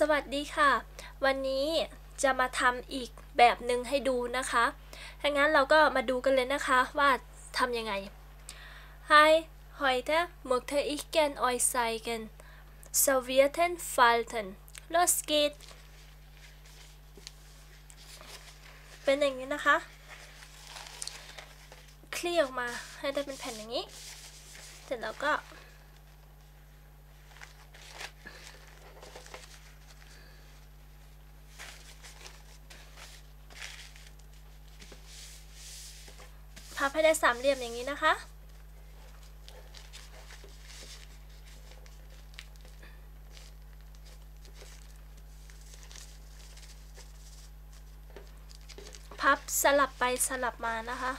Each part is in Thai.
สวัสดีค่ะ วันนี้จะมาทำอีกแบบหนึ่งให้ดูนะคะถ้างั้นเราก็มาดูกันเลยนะคะว่าทำยังไง Hi heute möchte ich gern euch zeigen Servietten falten Los geht's เป็นอย่างนี้นะคะ คลี่ออกมาให้ได้เป็นแผ่นอย่างนี้ เสร็จแล้วก็ พับให้ได้สามเหลี่ยมอย่างนี้นะคะ พับสลับไปสลับมานะคะ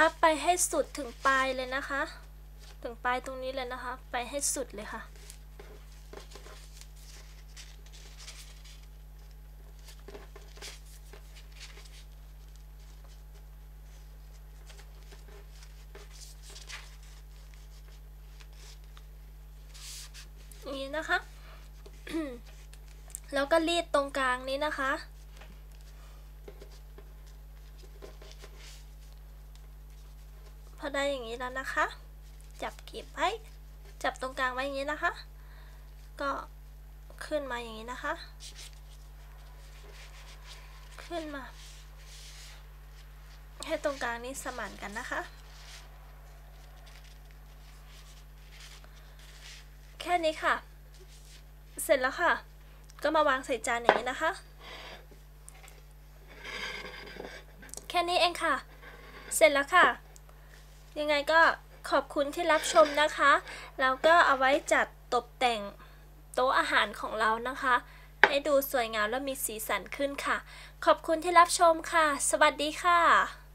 พับไปให้สุดถึงปลายเลยนะคะ ถึงปลายตรงนี้เลยนะคะ ไปให้สุดเลยค่ะ นี้นะคะ แล้วก็รีดตรงกลางนี้นะคะ อได้อย่างนี้แล้วนะคะ จับเก็บไว้ จับตรงกลางไว้อย่างนี้นะคะ ก็ขึ้นมาอย่างนี้นะคะ ขึ้นมา ให้ตรงกลางนี้สมานกันนะคะ แค่นี้ค่ะ เสร็จแล้วค่ะ ก็มาวางใส่จานอย่างนี้นะคะ แค่นี้เองค่ะ เสร็จแล้วค่ะ ยังไงก็ขอบคุณที่รับชมนะคะ แล้วก็เอาไว้จัดตกแต่งโต๊ะอาหารของเรานะคะ ให้ดูสวยงามและมีสีสันขึ้นค่ะ ขอบคุณที่รับชมค่ะ สวัสดีค่ะ